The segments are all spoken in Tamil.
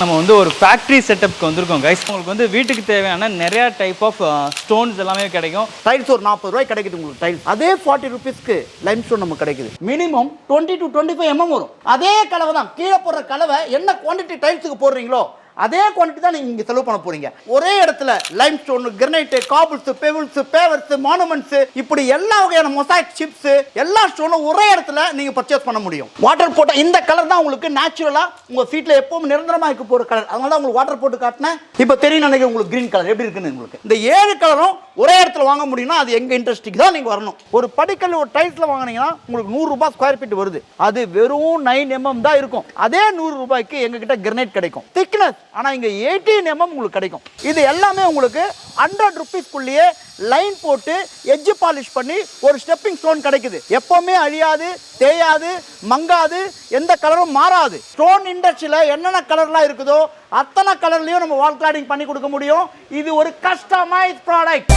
நம்ம வந்து ஒரு ஃபேக்ட்ரி செட்டப்க்கு வந்திருக்கோம் கைஸ் உங்களுக்கு வந்து வீட்டுக்கு தேவையான நிறைய டைப் ஆஃப் ஸ்டோன்ஸ் எல்லாமே கிடைக்கும். டைல்ஸ் ஒரு நாற்பது ரூபாய் கிடைக்குது உங்களுக்கு டைல்ஸ் அதே ஃபார்ட்டி ருபீஸ்க்கு லைம் ஸ்டோன் நமக்கு கிடைக்குது. Minimum twenty to twenty five MM வரும். அதே கலவை தான் கீழே போடுற கலவை என்ன குவான்டிட்டி டைல்ஸுக்கு போடுறீங்களோ அதே குவான்டிட்டி தான் நீங்க இங்க செலவு பண்ண போறீங்க. ஒரே இடத்துல limestone granite cobbles pebbles pavers monuments இப்படி எல்லா வகையான மொசாக் சிப்ஸ் எல்லா ஸ்டோனும் ஒரே இடத்துல நீங்க பர்ச்சேஸ் பண்ண முடியும். வாட்டர் போட்ட இந்த கலர் தான் உங்களுக்கு நேச்சுரலா உங்க சீட்ல எப்பவும் நிரந்தரமா இருக்க போற கலர் அதனால தான் உங்களுக்கு வாட்டர் போட்டு காட்டினேன். இப்போ தெரியும் நினைக்கிறேன் உங்களுக்கு கிரீன் கலர் எப்படி இருக்குன்னு உங்களுக்கு? இந்த ஏழு கலரும் ஒரே இடத்துல வாங்க முடியும்னா அது எங்க இன்ட்ரெஸ்ட்டுக்கு தான் நீங்க வரணும். ஒரு படிக்கல் ஒரு டைல்ஸ்ல வாங்குனீங்கன்னா உங்களுக்கு நூறு ரூபாய் ஸ்கொயர் ஃபீட் வருது. அது வெறும் நைன் எம்எம் தான் இருக்கும். அதே நூறு ரூபாய்க்கு எங்ககிட்ட கிரனைட் கிடைக்கும். திக்னஸ் ஆனால் இங்கே எயிட்டீன் எம்எம் உங்களுக்கு கிடைக்கும். இது எல்லாமே உங்களுக்கு ஹண்ட்ரட் ருபீஸ்க்குள்ளேயே லைன் போட்டு எஜ்ஜு பாலிஷ் பண்ணி ஒரு ஸ்டெப்பிங் ஸ்டோன் கிடைக்குது. எப்போவுமே அழியாது தேயாது மங்காது எந்த கலரும் மாறாது. ஸ்டோன் இண்டஸ்ட்ரியில் என்னென்ன கலர்லாம் இருக்குதோ அத்தனை கலர்லேயும் நம்ம வால் கிளாடிங் பண்ணி கொடுக்க முடியும். இது ஒரு customise product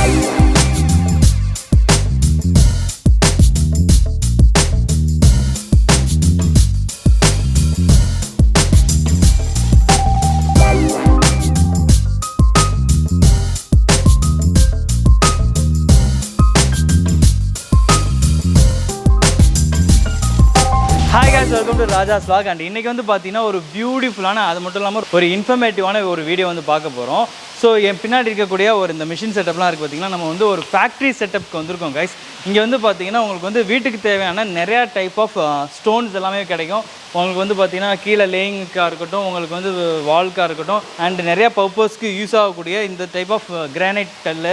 welcome to Raja slag and இன்னைக்கு வந்து பார்த்தீங்கன்னா ஒரு பியூட்டிஃபுல்லான அது மட்டும் இல்லாமல் ஒரு இன்ஃபர்மேட்டிவான ஒரு வீடியோ வந்து பார்க்க போகிறோம் ஸோ என் பின்னாடி இருக்கக்கூடிய ஒரு இந்த மிஷின் செட்டப்லாம் இருக்குது பார்த்தீங்கன்னா நம்ம வந்து ஒரு ஃபேக்ட்ரி செட்டப்க்கு வந்திருக்கோம் கைஸ் இங்கே வந்து பார்த்தீங்கன்னா உங்களுக்கு வந்து வீட்டுக்கு தேவையான நிறையா டைப் ஆஃப் ஸ்டோன்ஸ் எல்லாமே கிடைக்கும். உங்களுக்கு வந்து பார்த்தீங்கன்னா கீழே லேயிங்க்காக இருக்கட்டும் உங்களுக்கு வந்து வால்க்காக இருக்கட்டும் அண்ட் நிறையா பர்பஸ்க்கு யூஸ் ஆகக்கூடிய இந்த டைப் ஆஃப் கிரானைட் கல்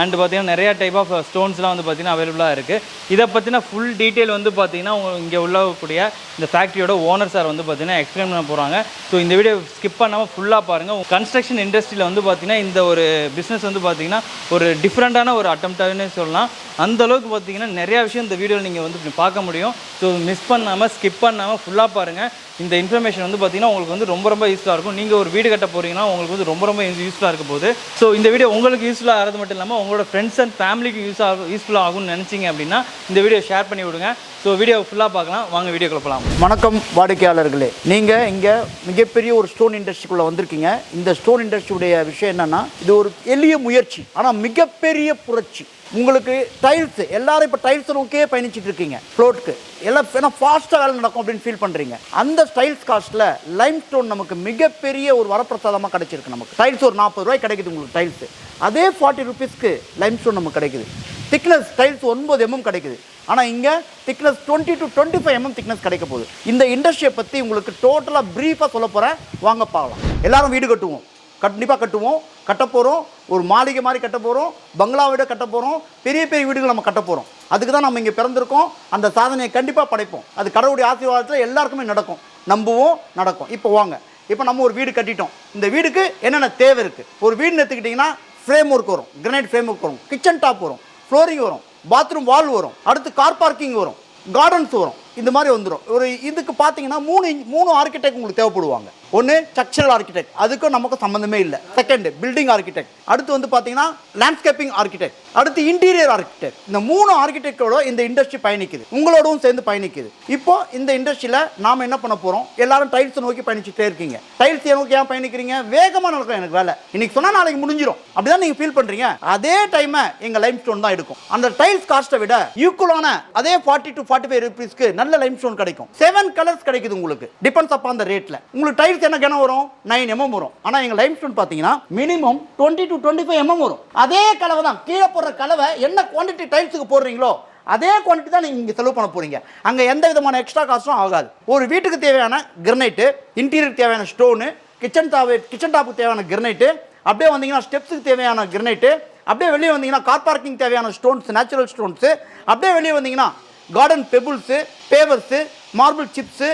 அண்ட் பார்த்தீங்கன்னா நிறையா டைப் ஆஃப் ஸ்டோன்ஸ்லாம் வந்து பார்த்தீங்கன்னா அவைலபிளாக இருக்குது இதை பற்றின ஃபுல் டீட்டெயில் வந்து பார்த்திங்கன்னா உங்கள் இங்கே உள்ளக்கூடிய இந்த ஃபேக்ட்ரியோட ஓனர் சார் வந்து பார்த்தீங்கன்னா எக்ஸ்பிளைன் பண்ண போகிறாங்க ஸோ இந்த வீடியோ ஸ்கிப் பண்ணாமல் ஃபுல்லாக பாருங்கள் கன்ஸ்ட்ரக்ஷன் இண்டஸ்ட்ரியில் வந்து பார்த்திங்கன்னா இந்த ஒரு பிஸ்னஸ் வந்து பார்த்தீங்கன்னா ஒரு டிஃப்ரெண்ட்டான ஒரு அட்டம்ப்டாகனே சொல்லலாம். அந்த அளவுக்கு பார்த்தீங்கன்னா நிறையா விஷயம் இந்த வீடியோவில் நீங்கள் வந்து பார்க்க முடியும். ஸோ மிஸ் பண்ணாமல் ஸ்கிப் பண்ணாமல் ஃபுல்லாக பாருங்கள் இந்த இன்ஃபர்மேஷன் வந்து பார்த்தீங்கன்னா உங்களுக்கு வந்து ரொம்ப ரொம்ப யூஸ்ஃபுல்லாக இருக்கும். நீங்கள் ஒரு வீடு கட்ட போகிறீங்கன்னா உங்களுக்கு வந்து ரொம்ப ரொம்ப யூஸ்ஃபுல்லாக இருக்க போகுது. ஸோ இந்த வீடியோ உங்களுக்கு யூஸ்ஃபுல்லாக ஆகிறது மட்டும் இல்லாமல் உங்களோட ஃப்ரெண்ட்ஸ் அண்ட் ஃபேமிலிக்கு யூஸ் ஆகும் யூஸ்ஃபுல்லாக ஆகும்னு நினச்சிங்க அப்படின்னா இந்த வீடியோ ஷேர் பண்ணி விடுங்க. ஸோ வீடியோ ஃபுல்லாக பார்க்கலாம். வாங்க வீடியோ போகலாம் வணக்கம் வாடிக்கையாளர்களே. நீங்கள் இங்கே மிகப்பெரிய ஒரு ஸ்டோன் இண்டஸ்ட்ரிக்குள்ளே வந்திருக்கீங்க. இந்த ஸ்டோன் இண்டஸ்ட்ரியுடைய விஷயம் என்னென்னா இது ஒரு எளிய முயற்சி ஆனால் மிகப்பெரிய புரட்சி. உங்களுக்கு டைல்ஸ் எல்லாரும் இப்போ டைல்ஸ் நோக்கியே பயணிச்சுட்டு இருக்கீங்க ஃப்ளோட்டுக்கு எல்லாம் ஏன்னா ஃபாஸ்ட்டாக வேலை நடக்கும் அப்படின்னு ஃபீல் பண்ணுறீங்க அந்த டைல்ஸ் காஸ்ட்டில் லைம் ஸ்டோன் நமக்கு மிகப்பெரிய ஒரு வரப்பிரசாதமாக கிடைச்சிருக்கு நமக்கு. டைல்ஸ் ஒரு நாற்பது ரூபாய் கிடைக்குது உங்களுக்கு டைல்ஸ் அதே ஃபார்ட்டி ருபீஸ்க்கு லைம் ஸ்டோன் நமக்கு கிடைக்குது. திக்னஸ் டைல்ஸ் ஒன்பது எம்எம் கிடைக்குது. ஆனால் இங்கே thickness twenty to twenty five MM thickness கிடைக்க போகுது. இந்த இண்டஸ்ட்ரியை பற்றி உங்களுக்கு டோட்டலாக ப்ரீஃபாக சொல்ல போகிறேன் வாங்க பார்க்கலாம். எல்லாரும் வீடு கட்டுவோம். கண்டிப்பாக கட்டுவோம். கட்ட போகிறோம் ஒரு மாளிகை மாதிரி கட்ட போகிறோம் பங்களா வீடு கட்ட போகிறோம் பெரிய பெரிய வீடுகள் நம்ம கட்ட போகிறோம் அதுக்கு தான் நம்ம இங்கே பிறந்திருக்கோம். அந்த சாதனையை கண்டிப்பாக படைப்போம். அது கடவுளுடைய ஆசீர்வாதத்தில் எல்லாருக்குமே நடக்கும். நம்புவோம் நடக்கும். இப்போ வாங்க. இப்போ நம்ம ஒரு வீடு கட்டிட்டோம். இந்த வீடுக்கு என்னென்ன தேவை இருக்குது ஒரு வீடுன்னு எடுத்துக்கிட்டிங்கன்னா ஃப்ரேம் ஒர்க் வரும். கிரனைட் ஃப்ரேம் ஒர்க் வரும். கிச்சன் டாப் வரும். ஃப்ளோரிங் வரும். பாத்ரூம் வால் வரும். அடுத்து கார் பார்க்கிங் வரும். கார்டன்ஸ் வரும். இந்த மாதிரி வந்துடும் ஒரு இதுக்கு பார்த்தீங்கன்னா மூணு மூணு ஆர்கிடெக்ட் உங்களுக்கு தேவைப்படுவாங்க. ஒன்று ஸ்ட்ரக்சரல் ஆர்கிடெக்ட் அதுக்கும் நமக்கு சம்மந்தமே இல்லை. செகண்ட் பில்டிங் ஆர்கிடெக்ட் அடுத்து வந்து பார்த்தீங்கன்னா லேண்ட்ஸ்கேப்பிங் ஆர்கிடெக்ட் அடுத்து இன்டீரியர் ஆர்கிடெக்ட் இந்த மூணு ஆர்கிடெக்டோட இந்த இண்டஸ்ட்ரி பயணிக்குது. உங்களோடவும் சேர்ந்து பயணிக்குது. இப்போ இந்த இண்டஸ்ட்ரியில் நாம என்ன பண்ண போகிறோம் எல்லாரும் டைல்ஸ் நோக்கி பயணிச்சுட்டே இருக்கீங்க. டைல்ஸ் நோக்கி ஏன் பயணிக்கிறீங்க? வேகமாக நடக்கும் எனக்கு வேலை. இன்னைக்கு சொன்னால் நாளைக்கு முடிஞ்சிடும் அப்படிதான் நீங்கள் ஃபீல் பண்ணுறீங்க அதே டைமை எங்கள் லைம் ஸ்டோன் தான் எடுக்கும். அந்த டைல்ஸ் காஸ்ட்டை விட ஈக்குவலான அதே ஃபார்ட்டி டு ஃபார்ட்டி ஃபைவ் ருபீஸ்க்கு நல்ல லைம் ஸ்டோன் கிடைக்கும். செவன் கலர்ஸ் கிடைக்குது உங்களுக்கு. டிபெண்ட்ஸ் அப்பா அந்த ரேட்டில் உங்களுக்கு டைல்ஸ் என்ன கிணம் வரும்? நைன் எம்எம் வரும். ஆனால் எங்கள் லைம் ஸ்டோன் பார்த்தீங்கன்னா minimum twenty to twenty five MM வரும். அதே கலவை தான். கீழே போடுற கலவை என்ன குவான்டிட்டி டைல்ஸுக்கு போடுறீங்களோ அதே குவான்டிட்டி தான் நீங்கள் இங்கே செலவு பண்ண போறீங்க. அங்கே எந்த விதமான எக்ஸ்ட்ரா காஸ்ட்டும் ஆகாது. ஒரு வீட்டுக்கு தேவையான கிரனைட்டு இன்டீரியருக்கு தேவையான ஸ்டோனு கிச்சன் டாப் கிச்சன் டாப்புக்கு தேவையான கிரனைட்டு அப்படியே வந்தீங்கன்னா ஸ்டெப்ஸுக்கு தேவையான கிரனைட்டு அப்படியே வெளியே வந்தீங்கன்னா கார் பார்க்கிங் தேவையான ஸ்டோன்ஸ் நேச்சுரல் ஸ்டோன்ஸு அப்படியே வெளியே வந்தீங்கன்னா garden pebbles pavers marble chips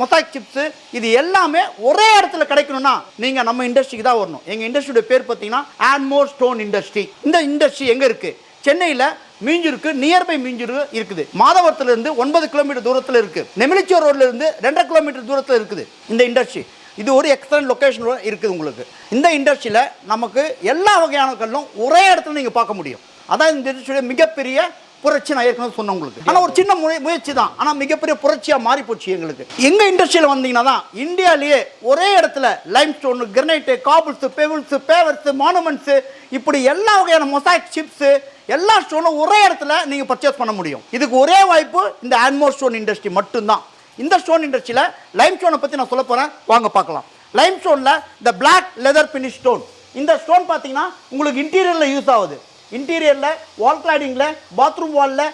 mosaic chips இது எல்லாமே ஒரே இடத்துல கிடைக்கணும்னா நீங்கள் நம்ம இண்டஸ்ட்ரிக்கு தான் வரணும். எங்கள் இண்டஸ்ட்ரியோட பேர் பார்த்தீங்கன்னா ஆன்மோர் ஸ்டோன் இண்டஸ்ட்ரி இந்த இண்டஸ்ட்ரி எங்கே இருக்குது சென்னையில் மீஞ்சூருக்கு நியர்பை மீஞ்சூர் இருக்குது. மாதவரத்துலேருந்து ஒன்பது கிலோமீட்டர் தூரத்தில் இருக்குது நெமிலிச்சோர் ரோட்லேருந்து ரெண்டரை கிலோமீட்டர் தூரத்தில் இருக்குது இந்த இண்டஸ்ட்ரி இது ஒரு எக்ஸலன்ட் லொக்கேஷன் இருக்குது உங்களுக்கு. இந்த இண்டஸ்ட்ரியில் நமக்கு எல்லா வகையான கல்லும் ஒரே இடத்துல நீங்கள் பார்க்க முடியும். அதான் இந்த இண்டஸ்ட்ரியோட மிகப்பெரிய புரட்சி நான் ஏற்கனவே சொன்னேன் உங்களுக்கு ஆனால் ஒரு சின்ன முய முயற்சி தான் ஆனால் மிகப்பெரிய புரட்சியாக மாறி போச்சு எங்களுக்கு எங்கள் இண்டஸ்ட்ரியில் வந்தீங்கன்னா தான் இந்தியாவிலேயே ஒரே இடத்துல lime stone granite cobbles pebbles pavers monuments இப்படி எல்லா வகையான மொசாக் சிப்ஸு எல்லா ஸ்டோனும் ஒரே இடத்துல நீங்கள் பர்ச்சேஸ் பண்ண முடியும். இதுக்கு ஒரே வாய்ப்பு இந்த ஆன்மோர் ஸ்டோன் இண்டஸ்ட்ரி மட்டும்தான். இந்த ஸ்டோன் இண்டஸ்ட்ரியில் லைம் ஸ்டோனை பற்றி நான் சொல்ல போகிறேன் வாங்க பார்க்கலாம். லைம் ஸ்டோனில் இந்த பிளாக் லெதர் பினிஷ் ஸ்டோன் இந்த ஸ்டோன் பார்த்தீங்கன்னா உங்களுக்கு இன்டீரியரில் யூஸ் ஆகுது. இன்டீரியரில் வால் கிளாடிங்கில் பாத்ரூம் வாலில்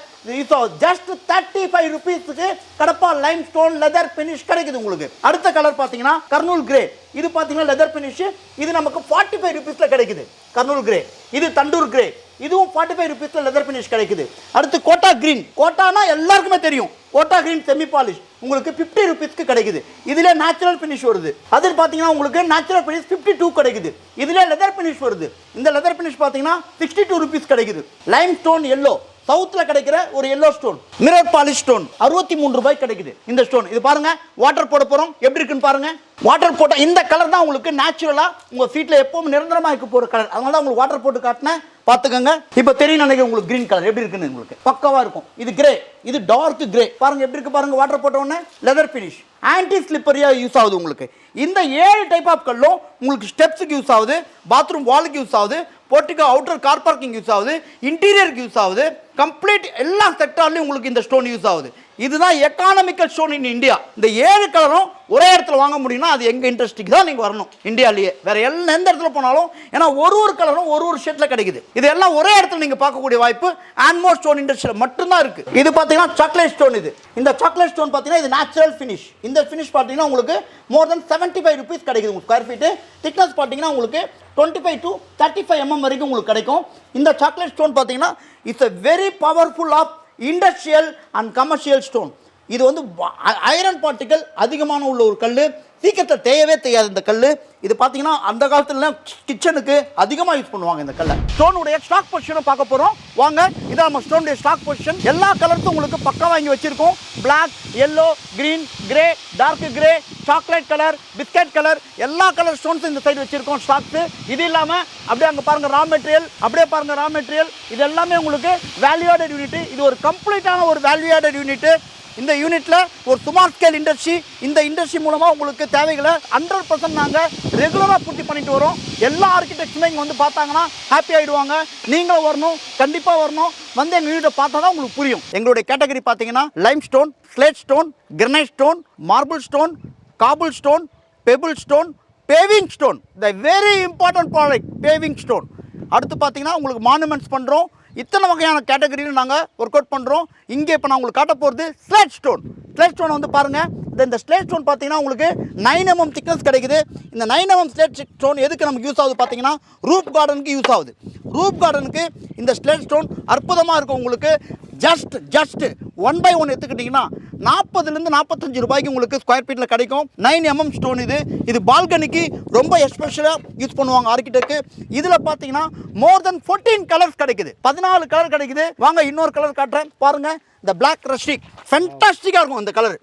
so just thirty five ருபீஸுக்கு Kadapa lime stone leather finish கிடைக்குது உங்களுக்கு. அடுத்த கலர் பார்த்தீங்கன்னா கர்னூல் கிரே இது பார்த்தீங்கன்னா லெதர் ஃபினிஷ் இது நமக்கு ஃபார்ட்டி ஃபைவ் ருபீஸில் கிடைக்குது. கர்னூல் கிரே இது தண்டூர் கிரே இதுவும் ஃபார்ட்டி ஃபைவ் ருபீஸில் லெதர் ஃபினிஷ் கிடைக்குது. அடுத்து கோட்டா கிரீன் கோட்டானா எல்லாருக்குமே தெரியும். கோட்டா கிரீன் செமி பாலிஷ் உங்களுக்கு ஃபிஃப்டி ருபீஸ்க்கு கிடைக்குது. இதில் நேச்சுரல் ஃபினிஷ் வருது. அது பார்த்தீங்கன்னா உங்களுக்கு நேச்சுரல் ஃபினிஷ் ஃபிஃப்டி டூ கிடைக்குது. இதில் லெதர் ஃபினிஷ் வருது. இந்த லெதர் ஃபினிஷ் பார்த்தீங்கன்னா சிக்ஸ்டி டூ ருபீஸ் கிடைக்குது. லைம் ஸ்டோன் எல்லோ சவுத்தில் கிடைக்கிற ஒரு yellow stone mirror polish stone அறுபத்தி மூணு ரூபாய் கிடைக்குது இந்த ஸ்டோன் இது பாருங்க வாட்டர் போட போகிறோம் எப்படி இருக்குன்னு பாருங்க. வாட்டர் போட்டால் இந்த கலர் தான் உங்களுக்கு நேச்சுரலாக உங்கள் ஃபீட்டில் எப்பவும் நிரந்தரமாக இருக்க போகிற கலர் அதனால தான் உங்களுக்கு வாட்டர் போட்டு காட்டினேன். பார்த்துக்கோங்க. இப்போ தெரியும் நினைக்கிறேன் உங்களுக்கு கிரீன் கலர் எப்படி இருக்குன்னு உங்களுக்கு? பக்கவா இருக்கும். இது கிரே இது டார்க் கிரே பாருங்க எப்படி இருக்கு பாருங்க வாட்டர் போட்ட உடனே லெதர் ஃபினிஷ் ஆன்டி ஸ்லிப்பரியா யூஸ் ஆகுது உங்களுக்கு. இந்த ஏழு டைப் ஆஃப் கல்லும் உங்களுக்கு ஸ்டெப்ஸுக்கு யூஸ் ஆகுது பாத்ரூம் வாலுக்கு யூஸ் ஆகுது portico outer car parking use ஆகுது இன்டீரியருக்கு யூஸ் ஆகுது கம்ப்ளீட் எல்லா செக்டார்லையும் உங்களுக்கு இந்த ஸ்டோன் யூஸ் ஆகுது. இதுதான் எக்கானமிக்கல் ஸ்டோன் இன் இந்தியா இந்த ஏழு கலரும் ஒரே இடத்துல வாங்க முடியும்னா அது எங்கள் இண்டஸ்ட்ரிக்கு தான் நீங்கள் வரணும். இந்தியாலேயே. வேறு எல்லாம் எந்த இடத்துல போனாலும் ஏன்னா ஒரு ஒரு கலரும் ஒரு ஒரு ஷேட்டில் கிடைக்குது. இது எல்லாம் ஒரே இடத்துல நீங்கள் பார்க்கக்கூடிய வாய்ப்பு ஆன்மோ ஸ்டோன் இண்டஸ்ட்ரியில் மட்டும்தான் இருக்குது இது பார்த்தீங்கன்னா சாக்லேட் ஸ்டோன் இது. இந்த சாக்லேட் ஸ்டோன் பார்த்தீங்கன்னா இது நேச்சுரல் ஃபினிஷ் இந்த ஃபினிஷ் பார்த்தீங்கன்னா உங்களுக்கு more than seventy five rupees கிடைக்குது உங்களுக்கு ஸ்கொயர் ஃபீட்டு திக்னஸ் பார்த்தீங்கன்னா உங்களுக்கு twenty five to thirty five MM வரைக்கும் உங்களுக்கு கிடைக்கும். இந்த சாக்லேட் ஸ்டோன் பார்த்தீங்கன்னா it's a very powerful of industrial and commercial stone இது வந்து ஐரன் பார்ட்டிக்கல் அதிகமான உள்ள ஒரு கல் சீக்கிரத்தில் தேயவே தேயாது இந்த கல் இது பார்த்தீங்கன்னா அந்த காலத்தில் கிச்சனுக்கு அதிகமாக யூஸ் பண்ணுவாங்க இந்த கல்லை. ஸ்டோனுடைய ஸ்டாக் பொசிஷனும் பார்க்க போகிறோம் வாங்க இது நம்ம ஸ்டோனுடைய ஸ்டாக் பொசிஷன் எல்லா கலர்ஸும் உங்களுக்கு பக்கம் வாங்கி வச்சிருக்கோம். Black yellow green grey dark grey chocolate colour biscuit colour எல்லா கலர் ஸ்டோன்ஸும் இந்த சைடு வச்சிருக்கோம் ஸ்டாக்ஸு இது இல்லாமல் அப்படியே அங்கே பாருங்க ரா மெட்டீரியல் அப்படியே பாருங்க ரா மெட்டீரியல் இது எல்லாமே உங்களுக்கு வேல்யூ ஆடட் யூனிட் இது ஒரு கம்ப்ளீட்டான ஒரு வேல்யூ ஆடட் யூனிட் இந்த யூனிட்டில் ஒரு சுமார் ஸ்கேல் இண்டஸ்ட்ரி இந்த இண்டஸ்ட்ரி மூலமாக உங்களுக்கு தேவைகளை ஹண்ட்ரட் பர்சன்ட் நாங்கள் ரெகுலராக பூர்த்தி பண்ணிட்டு வரோம். எல்லா ஆர்கிடெக்ட்ஸுமே இங்கே வந்து பார்த்தாங்கன்னா ஹாப்பி ஆகிடுவாங்க நீங்களும் வரணும் கண்டிப்பாக வரணும். வந்து எங்கள் யூனிட்டை பார்த்தா தான் உங்களுக்கு புரியும். எங்களுடைய கேட்டகரி பார்த்தீங்கன்னா limestone slate stone granite stone marble stone cobble stone pebble stone paving stone the very important product paving stone அடுத்து பார்த்தீங்கன்னா உங்களுக்கு மானுமெண்ட்ஸ் பண்ணுறோம் இத்தனை வகையான கேட்டகரியில் நாங்கள் ஒர்க் அவுட் பண்ணுறோம் இங்கே இப்போ நான் உங்களுக்கு காட்ட போகிறது ஸ்லேட் ஸ்டோன் ஸ்லேட் ஸ்டோன் வந்து பாருங்கள் இந்த இந்த ஸ்லேட் ஸ்டோன் பார்த்தீங்கன்னா உங்களுக்கு நைன் எம்எம் திக்னஸ் கிடைக்குது. இந்த நைன் எம்எம் ஸ்லேட் ஸ்டோன் எதுக்கு நமக்கு யூஸ் ஆகுது பார்த்தீங்கன்னா ரூப் கார்டனுக்கு யூஸ் ஆகுது. ரூப் கார்டனுக்கு இந்த ஸ்லேட் ஸ்டோன் அற்புதமாக இருக்கும் உங்களுக்கு. Just just one by one எடுத்துக்கிட்டிங்கன்னா நாற்பதுலேருந்து நாற்பத்தஞ்சு ரூபாய்க்கு உங்களுக்கு ஸ்கொயர் ஃபீட்டில் கிடைக்கும். நைன் எம்எம் ஸ்டோன் இது. இது பால்கனிக்கு ரொம்ப எஸ்பெஷலாக யூஸ் பண்ணுவாங்க ஆர்கிடெக்ட் இதில் பார்த்தீங்கன்னா மோர் தென் ஃபோர்டீன் கலர்ஸ் கிடைக்குது. பதினாலு கலர் கிடைக்குது. வாங்க இன்னொரு கலர் காட்டுறேன். பாருங்க இந்த பிளாக் ரஷ்டிக் ஃபென்டாஸ்டிக்காக இருக்கும் இந்த கலர்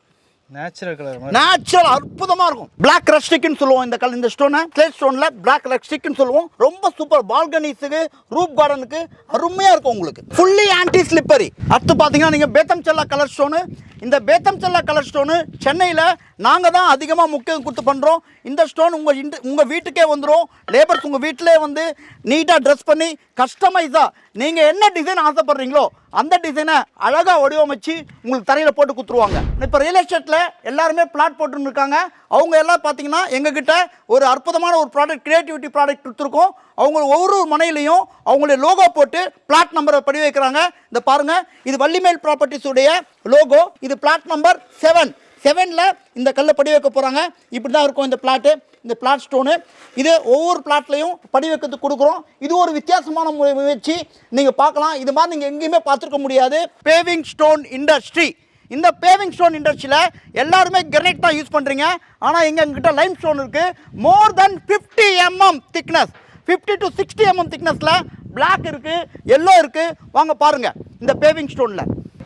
நேச்சுரல் கலர் நேச்சுரல் அற்புதமா இருக்கும். பிளாக் ரஸ்டிக்னு சொல்லுவோம் இந்த கல் இந்த ஸ்டோனை கிளே ஸ்டோனில் பிளாக் ரஸ்டிக்னு சொல்லுவோம். ரொம்ப சூப்பர் பால்கனிஸுக்கு ரூப் கார்டனுக்கு அருமையாக இருக்கும் உங்களுக்கு. ஃபுல்லி ஆன்டி ஸ்லிப்பரி அடுத்து பார்த்தீங்கன்னா நீங்கள் பேத்தம் செல்லா கலர் ஸ்டோனு இந்த பேத்தம் செல்லா கலர் ஸ்டோனு சென்னையில் நாங்கள் தான் அதிகமாக முக்கியம் கொடுத்து பண்ணுறோம் இந்த ஸ்டோன் உங்கள் இண்டு உங்கள் வீட்டுக்கே வந்துடும் லேபர்ஸ் உங்கள் வீட்டிலே வந்து நீட்டாக ட்ரெஸ் பண்ணி கஸ்டமைஸாக நீங்கள் என்ன டிசைன் ஆசைப்படுறீங்களோ அந்த டிசைனை அழகாக வடிவமைச்சு உங்களுக்கு தரையில் போட்டு கொடுத்துருவாங்க இப்போ ரியல் எஸ்டேட்டில் எல்லாருமே பிளாட் போட்டுன்னு இருக்காங்க அவங்க எல்லாம் பார்த்தீங்கன்னா எங்ககிட்ட ஒரு அற்புதமான ஒரு ப்ராடக்ட் கிரியேட்டிவிட்டி ப்ராடக்ட் கொடுத்துருக்கோம். அவங்க ஒவ்வொரு மனையிலையும் அவங்களுடைய லோகோ போட்டு பிளாட் நம்பரை படி வைக்கிறாங்க இந்த பாருங்கள் இது வள்ளிமேல் ப்ராப்பர்ட்டிஸுடைய லோகோ இது பிளாட் நம்பர் செவன் செவனில் இந்த கல்லை படி வைக்க போகிறாங்க இப்படி தான் இருக்கும் இந்த பிளாட்டு இந்த பிளாட் ஸ்டோனு இது ஒவ்வொரு பிளாட்லையும் படி வைக்கிறதுக்கு கொடுக்குறோம். இது ஒரு வித்தியாசமான முயற்சி. நீங்கள் பார்க்கலாம். இது மாதிரி நீங்கள் எங்கேயுமே பார்த்துருக்க முடியாது. பேவிங் ஸ்டோன் இண்டஸ்ட்ரி இந்த பேவிங் ஸ்டோன் இண்டஸ்ட்ரியில் எல்லாருமே கிரனைட் தான் யூஸ் பண்ணுறீங்க ஆனால் எங்கள் எங்கிட்ட லைம் ஸ்டோன் இருக்குது more than fifty mm thickness fifty to sixty mm திக்னஸில் black இருக்குது எல்லோ இருக்குது வாங்க பாருங்கள் இந்த பேவிங் ஸ்டோனில்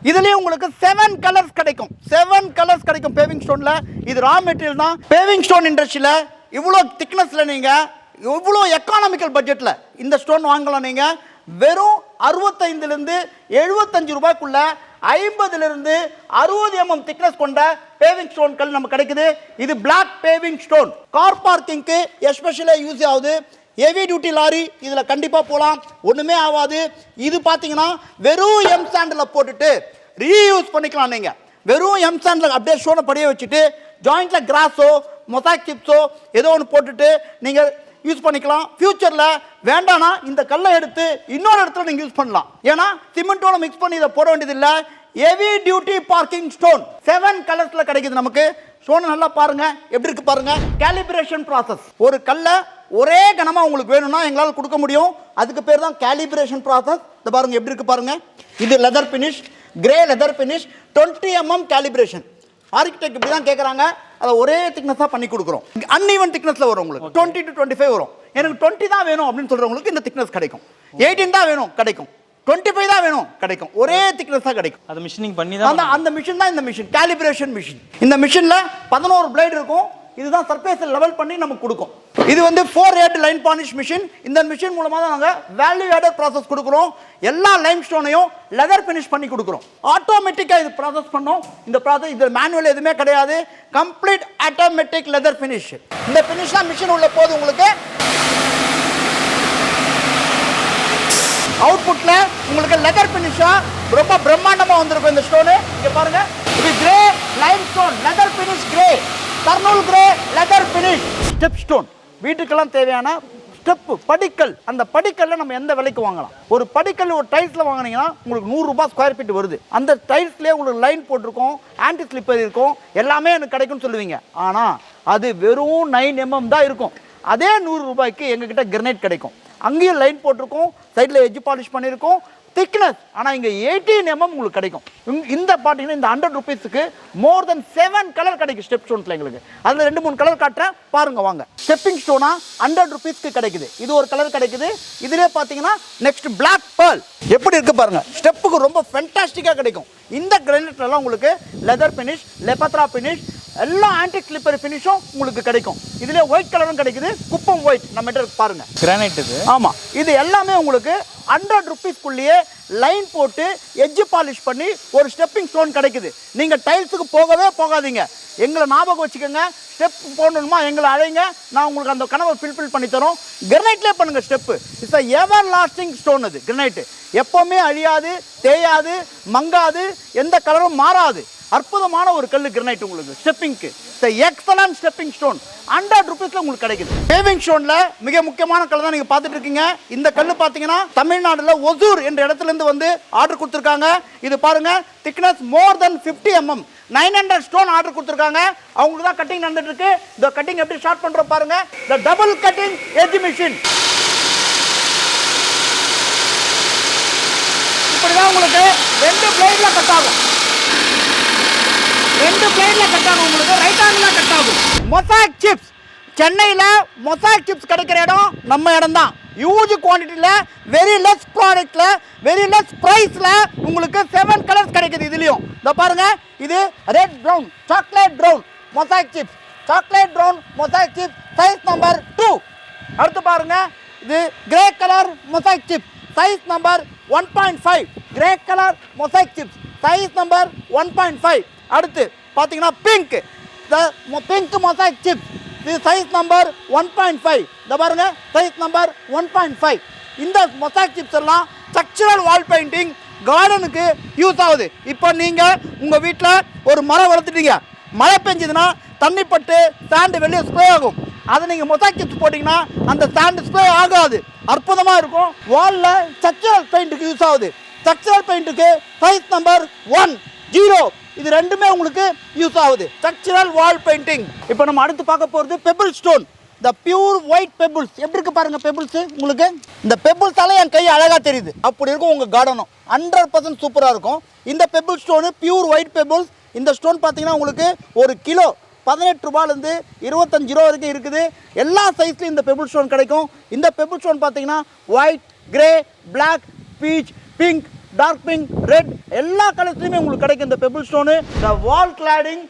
இதுலேயும் உங்களுக்கு செவன் கலர் கிடைக்கும் பேவிங் ஸ்டோனில் இது ரா மெட்டீரியல் தான். பேவிங் ஸ்டோன் இண்டஸ்ட்ரியில் இவ்வளோ திக்னஸில் நீங்கள் இவ்வளோ எக்கானமிக்கல் பட்ஜெட்டில் இந்த ஸ்டோன் வாங்கலாம் நீங்கள் வெறும் அறுபத்தைந்துலேருந்து எழுபத்தஞ்சு ரூபாய்க்குள்ள ஐம்பதுலேருந்து அறுபது mm எம்எம் திக்னஸ் கொண்ட பேவிங் ஸ்டோன்கள் நம்ம நமக்கு கிடைக்குது. இது பிளாக் பேவிங் ஸ்டோன் கார் பார்க்கிங்க்கு எஸ்பெஷலாக யூஸ் ஆகுது. ஹெவி டியூட்டி லாரி இதில் கண்டிப்பாக போகலாம். ஒன்றுமே ஆகாது. இது பார்த்தீங்கன்னா வெறும் எம் சாண்டில் போட்டுட்டு ரீயூஸ் பண்ணிக்கலாம் நீங்கள் வெறும் எம்சாண்டில் அப்படியே ஸ்டோனை படிய வச்சுட்டு ஜாயிண்ட்டில் கிராஸோ மொசாக் சிப்ஸோ ஏதோ ஒன்று போட்டுட்டு நீங்கள் யூஸ் பண்ணிக்கலாம். ஃப்யூச்சரில் வேண்டானா இந்த கல்லை எடுத்து இன்னொரு இடத்துல நீங்கள் யூஸ் பண்ணலாம். ஏன்னா சிமெண்ட்டோட மிக்ஸ் பண்ணி இதை போட வேண்டியதில்லை. Heavy duty parking stone seven கலர்ஸில் கிடைக்குது நமக்கு. ஸ்டோனை நல்லா பாருங்கள் எப்படி இருக்கு பாருங்கள் கேலிபிரேஷன் ப்ராசஸ் ஒரு கல்லை ஒரே கனமாக உங்களுக்கு வேணும்னா எங்களால் கொடுக்க முடியும். அதுக்கு பேர் தான் கேலிபிரேஷன் ப்ராசஸ் இந்த பாருங்கள் எப்படி இருக்கு பாருங்கள் இது leather finish grey leather finish twenty MM calibration architect இப்படி தான் கேட்குறாங்க அதை ஒரே திக்னஸாக பண்ணி கொடுக்குறோம். அன்இவன் திக்னஸில் வரும் உங்களுக்கு. டுவெண்ட்டி டு டுவெண்ட்டி ஃபைவ் வரும். எனக்கு டுவெண்ட்டி தான் வேணும் அப்படின்னு சொல்கிறவங்களுக்கு இந்த திக்னஸ் கிடைக்கும். எயிட்டீன் தான் வேணும் கிடைக்கும். டுவெண்ட்டி ஃபைவ் தான் வேணும் கிடைக்கும். ஒரே திக்னஸ் தான் கிடைக்கும். அதை மிஷினிங் பண்ணி தான் அந்த அந்த மிஷின் தான் இந்த மிஷின் கேலிபிரேஷன் மிஷின் இந்த மிஷினில் பதினோரு பிளேடு இருக்கும். இதுதான் சர்ஃபேஸை லெவல் பண்ணி நமக்கு கொடுக்கும். இது வந்து four head line polish machine இந்த மிஷின் மூலமாக தான் நாங்கள் வேல்யூ ஆடட் ப்ராசஸ் கொடுக்குறோம். எல்லா லைம் ஸ்டோனையும் லெதர் ஃபினிஷ் பண்ணி கொடுக்குறோம். ஆட்டோமேட்டிக்காக இது ப்ராசஸ் பண்ணோம். இந்த ப்ராசஸ் இது மேனுவல் எதுவுமே கிடையாது. கம்ப்ளீட் ஆட்டோமேட்டிக் லெதர் ஃபினிஷ் இந்த ஃபினிஷாக மிஷின் உள்ள போது உங்களுக்கு அவுட்புட்டில் உங்களுக்கு லெதர் ஃபினிஷாக ரொம்ப பிரம்மாண்டமாக வந்திருக்கும் இந்த ஸ்டோனு இங்கே பாருங்கள் இது grey limestone leather finish grey Kurnool grey leather finish step stone வீட்டுக்கெல்லாம் தேவையான ஸ்டெப்பு படிக்கல். அந்த படிக்கல்ல நம்ம எந்த விலைக்கு வாங்கலாம்? ஒரு படிக்கல் ஒரு டைல்ஸ்ல வாங்கினீங்கன்னா உங்களுக்கு நூறு ரூபாய் ஸ்கொயர் ஃபீட் வருது. அந்த டைல்ஸ்லயே உங்களுக்கு லைன் போட்டிருக்கும் ஆன்டி ஸ்லிப்பர் இருக்கும். எல்லாமே எனக்கு கிடைக்கும்னு சொல்லுவீங்க. ஆனா அது வெறும் நைன் எம்எம் mm தான் இருக்கும். அதே நூறு ரூபாய்க்கு எங்ககிட்ட கிரனைட் கிடைக்கும். அங்கேயும் லைன் போட்டிருக்கோம். சைடில் எஜ் பாலிஷ் பண்ணியிருக்கோம். திக்னஸ் ஆனால் இங்கே எயிட்டீன் எம்எம் உங்களுக்கு கிடைக்கும். இந்த பார்த்தீங்கன்னா இந்த ஹண்ட்ரட் ருபீஸுக்கு மோர் தென் செவன் கலர் கிடைக்கும் ஸ்டெப் ஸ்டோன்ஸில் எங்களுக்கு. அதில் ரெண்டு மூணு கலர் காட்டுறேன். பாருங்க வாங்க. ஸ்டெப்பிங் ஸ்டோனா ஹண்ட்ரட் ருபீஸ்க்கு கிடைக்குது. இது ஒரு கலர் கிடைக்குது. இதுலேயே பார்த்தீங்கன்னா நெக்ஸ்ட் பிளாக் பேர்ல் எப்படி இருக்கு பாருங்கள் ஸ்டெப்புக்கு ரொம்ப ஃபென்டாஸ்டிக்காக கிடைக்கும். இந்த கிரானைட்லாம் உங்களுக்கு லெதர் ஃபினிஷ் லெபத்ரா ஃபினிஷ் எல்லா ஆன்டி ஸ்லிப்பர் ஃபினிஷும் உங்களுக்கு கிடைக்கும். இதுல ஒயிட் கலரும் கிடைக்குது குப்பம் ஒயிட் நம்ம இருக்கு பாருங்க. கிரானைட் இது. ஆமா. இது எல்லாமே உங்களுக்கு ஹண்ட்ரட் ருபீஸ்க்குள்ளேயே லைன் போட்டு எஜ்ஜு பாலிஷ் பண்ணி ஒரு ஸ்டெப்பிங் ஸ்டோன் கிடைக்குது. நீங்கள் டைல்ஸுக்கு போகவே போகாதீங்க. எங்களை ஞாபகம் வச்சுக்கோங்க. ஸ்டெப் போடணுமா? எங்களை அழைங்க. நான் உங்களுக்கு அந்த கனவை ஃபில்ஃபில் பண்ணி தரோம். கிரனைட்லேயே பண்ணுங்கள் step it's everlasting stone அது கிரனைட்டு எப்போவுமே அழியாது தேயாது மங்காது எந்த கலரும் மாறாது. அற்புதமான ஒரு கல் கிரனைட் உங்களுக்கு. ஸ்டெப்பிங்க்கு எக்ஸலன்ட் ஸ்டெப்பிங் ஸ்டோன் ஹண்ட்ரட் ருபீஸ்ல உங்களுக்கு கிடைக்குது. பேவிங் ஸ்டோன்ல மிக முக்கியமான கல் தான் நீங்க பார்த்துட்டு இருக்கீங்க. இந்த கல் பார்த்தீங்கன்னா தமிழ்நாடுல ஒசூர் என்ற இடத்துல இருந்து வந்து ஆர்டர் கொடுத்துருக்காங்க. இது பாருங்க thickness more than 50 MM nine hundred stone order கொடுத்துருக்காங்க. அவங்களுக்கு தான் கட்டிங் நடந்துட்டு இருக்கு. இந்த கட்டிங் எப்படி ஸ்டார்ட் பண்றோம் பாருங்க. இந்த டபுள் கட்டிங் எஜ் மிஷின் இப்படிதான் உங்களுக்கு ரெண்டு பிளேட்ல கட் ஆகும். ரெண்டு பிளேட்ல கட் ஆகும் உங்களுக்கு. ரைட் ஹேண்ட்ல கட் ஆகும். மொசாக் சிப்ஸ் சென்னையில் மொசாக் சிப்ஸ் கிடைக்கிற இடம் நம்ம இடம் தான் ஹியூஜ் குவான்டிட்டியில் வெரி லெஸ் ப்ராடக்ட்டில் வெரி லெஸ் ப்ரைஸில் உங்களுக்கு செவன் கலர்ஸ் கிடைக்குது இதுலேயும். இந்த பாருங்கள் இது red brown chocolate brown mosaic chips chocolate brown mosaic chips size number two அடுத்து பாருங்க. இது grey colour mosaic chips size number one point five grey colour mosaic chips size number one point five அடுத்து பார்த்தீங்கன்னா pink the pink mosaic chips இது size number one point five இந்த பாருங்க size number one point five இந்த மொசாக் சிப்ஸ் எல்லாம் ஸ்ட்ரக்சரல் வால் பெயிண்டிங் கார்டனுக்கு யூஸ் ஆகுது. இப்போ நீங்கள் உங்கள் வீட்டில் ஒரு மரம் வளர்த்துட்டீங்க. மழை பெஞ்சதுன்னா தண்ணி பட்டு சாண்டு வெளியே ஸ்ப்ரே ஆகும். அதை நீங்கள் மொசாக் சிப்ஸ் போட்டிங்கன்னா அந்த சாண்டு ஸ்ப்ரே ஆகாது. அற்புதமாக இருக்கும். வாலில் ஸ்ட்ரக்சரல் பெயிண்ட்டுக்கு யூஸ் ஆகுது. ஸ்ட்ரக்சரல் பெயிண்ட்டுக்கு சைஸ் நம்பர் ஒன் ஜீரோ இது ரெண்டுமே உங்களுக்கு யூஸ் ஆகுது. ஸ்ட்ரக்சரல் வால் பெயிண்டிங் இப்போ நம்ம அடுத்து பார்க்க போகிறது pebble stone the pure white pebbles எப்படி இருக்கு பாருங்க பெபிள்ஸ் உங்களுக்கு இந்த பெபிள்ஸால என் கை அழகாக தெரியுது. அப்படி இருக்கும் உங்கள் கார்டனும் ஹண்ட்ரட் பர்சன்ட் சூப்பராக இருக்கும். இந்த pebble stone pure white pebbles இந்த ஸ்டோன் பார்த்தீங்கன்னா உங்களுக்கு ஒரு கிலோ பதினெட்டு ரூபாயிலேருந்து இருபத்தஞ்சு ரூபா வரைக்கும் இருக்குது. எல்லா சைஸ்லையும் இந்த பெபிள் ஸ்டோன் கிடைக்கும். இந்த பெபிள் ஸ்டோன் பார்த்தீங்கன்னா white grey black peach pink dark pink red எல்லா கலர்ஸ்லையுமே உங்களுக்கு கிடைக்கும் இந்த pebble stone the wall cladding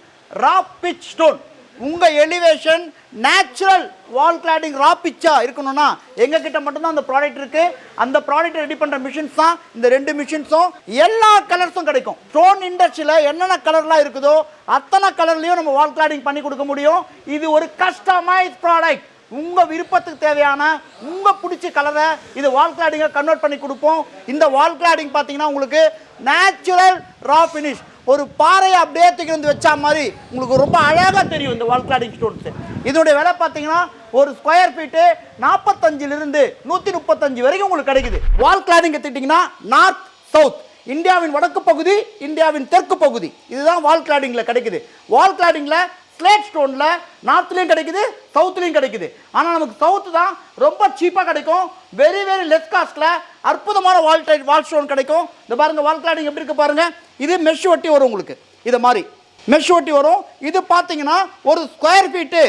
raw pitch stone உங்கள் elevation natural wall cladding raw பிச்சாக இருக்கணும்னா எங்கள் கிட்ட மட்டும்தான் அந்த ப்ராடக்ட் இருக்குது அந்த ப்ராடக்ட் ரெடி பண்ணுற மிஷின்ஸ் தான் இந்த ரெண்டு மிஷின்ஸும் எல்லா கலர்ஸும் கிடைக்கும். ஸ்டோன் இண்டஸ்ட்ரியில் என்னென்ன கலர்லாம் இருக்குதோ அத்தனை கலர்லையும் நம்ம வால் கிளாடிங் பண்ணி கொடுக்க முடியும். இது ஒரு கஸ்டமைஸ் ப்ராடக்ட் உங்கள் விருப்பத்துக்கு தேவையான உங்கள் பிடிச்ச கலரை இது வால் கிளாடிங்கை கன்வெர்ட் பண்ணி கொடுப்போம். இந்த வால் கிளாடிங் பார்த்தீங்கன்னா உங்களுக்கு நேச்சுரல் ரா ஃபினிஷ் ஒரு பாறையை அப்படியே தூக்கி வந்து வச்சா மாதிரி உங்களுக்கு ரொம்ப அழகாக தெரியும் இந்த வால் கிளாடிங் ஸ்டோன்ஸு இதனுடைய விலை பார்த்தீங்கன்னா ஒரு ஸ்கொயர் ஃபீட்டு நாற்பத்தஞ்சிலிருந்து நூற்றி முப்பத்தஞ்சு வரைக்கும் உங்களுக்கு கிடைக்குது. வால் கிளாடிங் எடுத்துக்கிட்டிங்கன்னா நார்த் சவுத் இந்தியாவின் வடக்கு பகுதி இந்தியாவின் தெற்கு பகுதி. இதுதான் வால் கிளாடிங்கில் கிடைக்குது. வால் கிளாடிங்கில் ஸ்லேட் ஸ்டோனில் நார்த்லேயும் கிடைக்குது சவுத்துலேயும் கிடைக்குது. ஆனால் நமக்கு சவுத்து தான் ரொம்ப சீப்பாக கிடைக்கும். வெரி வெரி லெஸ் காஸ்ட்டில் அற்புதமான வால் டைட் வால் ஸ்டோன் கிடைக்கும். இந்த பாருங்கள் வால் கிளாடிங் எப்படி இருக்கு பாருங்கள் இது மெஷ் ஒட்டி வரும் உங்களுக்கு. இதை மாதிரி. மெஷ் வரும். இது பார்த்தீங்கன்னா ஒரு ஸ்கொயர் ஃபீட்டு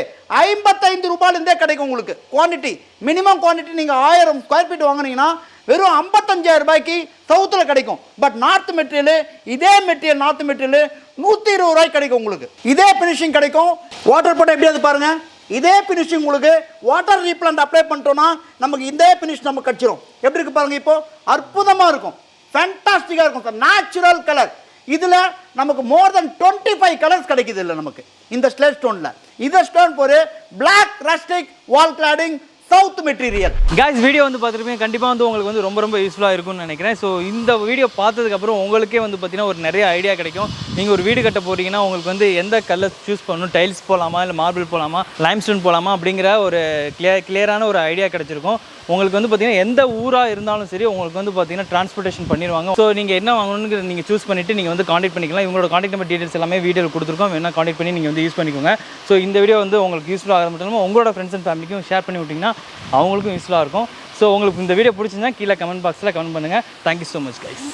ஐம்பத்தைந்து ரூபாயிலேருந்தே கிடைக்கும் உங்களுக்கு. குவான்டிட்டி மினிமம் குவான்டிட்டி நீங்கள் ஆயிரம் ஸ்கொயர் ஃபீட் வாங்குனீங்கன்னா வெறும் 55000 ரூபாய்க்கு சவுத்தில் கிடைக்கும். பட் நார்த் மெட்டீரியல் இதே மெட்டீரியல் நார்த் மெட்டீரியல் நூற்றி இருபது ரூபாய்க்கு கிடைக்கும் உங்களுக்கு. இதே ஃபினிஷிங் கிடைக்கும். வாட்டர் போட்டு எப்படி அது இதே ஃபினிஷிங் உங்களுக்கு. வாட்டர் ரீப்ளண்ட் அப்ளை பண்ணிட்டோம்னா நமக்கு இதே ஃபினிஷ் நமக்கு கிடச்சிரும். எப்படி இருக்கு பாருங்கள் இப்போது அற்புதமாக இருக்கும். ஃபேண்டாஸ்டிக்காக இருக்கும் சார் நேச்சுரல் கலர் இதில் நமக்கு more then twenty five colours கிடைக்குது இல்லை நமக்கு. இந்த ஸ்லேட் ஸ்டோனில் இந்த ஸ்டோன் ஒரு black rustic wall cladding south material guys video வந்து பார்த்துருப்பீங்க. கண்டிப்பாக வந்து உங்களுக்கு வந்து ரொம்ப ரொம்ப யூஸ்ஃபுல்லாக இருக்கும்னு நினைக்கிறேன். ஸோ இந்த வீடியோ பார்த்ததுக்கப்புறம் உங்களுக்கே வந்து பார்த்தீங்கன்னா ஒரு நிறைய ஐடியா கிடைக்கும். நீங்கள் ஒரு வீடு கட்ட போகிறீங்கன்னா உங்களுக்கு வந்து எந்த கலர் சூஸ் பண்ணணும்? டைல்ஸ் போகலாமா இல்லை மார்பிள் போகலாமா லைம்ஸ்டோன் போகலாமா அப்படிங்கிற ஒரு கிளியர் கிளியரான ஒரு ஐடியா கிடைச்சிருக்கும். உங்களுக்கு வந்து பார்த்தீங்கன்னா எந்த ஊராக இருந்தாலும் சரி உங்களுக்கு வந்து பார்த்தீங்கன்னா டிரான்ஸ்போர்ட்டேஷன் பண்ணிடுவாங்க. ஸோ நீங்கள் என்ன வாங்கணும்னு நீங்கள் சூஸ் பண்ணிவிட்டு நீங்கள் வந்து காண்டாக்ட் பண்ணிக்கலாம். இவங்களோட காண்டாக்ட் நம்பர் டீட்டெயில்ஸ் எல்லாமே வீடியோவில் கொடுத்துருக்கோம். வேணால் காண்டாக்ட் பண்ணி நீங்கள் வந்து யூஸ் பண்ணிக்கோங்க. ஸோ இந்த வீடியோ வந்து உங்களுக்கு யூஸ்ஃபுல்லாக ஆகிறது மட்டும் இல்லாமல் உங்களோட ஃப்ரெண்ட்ஸ் அண்ட் ஃபேமிலிக்கும் ஷேர் பண்ணி விட்டிங்கன்னா அவங்களுக்கும் யூஸ்ஃபுல்லாக இருக்கும். ஸோ உங்களுக்கு இந்த வீடியோ பிடிச்சிருந்தா கீழே கமெண்ட் பாக்ஸில் கமெண்ட் பண்ணுங்கள் தேங்க்யூ ஸோ மச் கைஸ்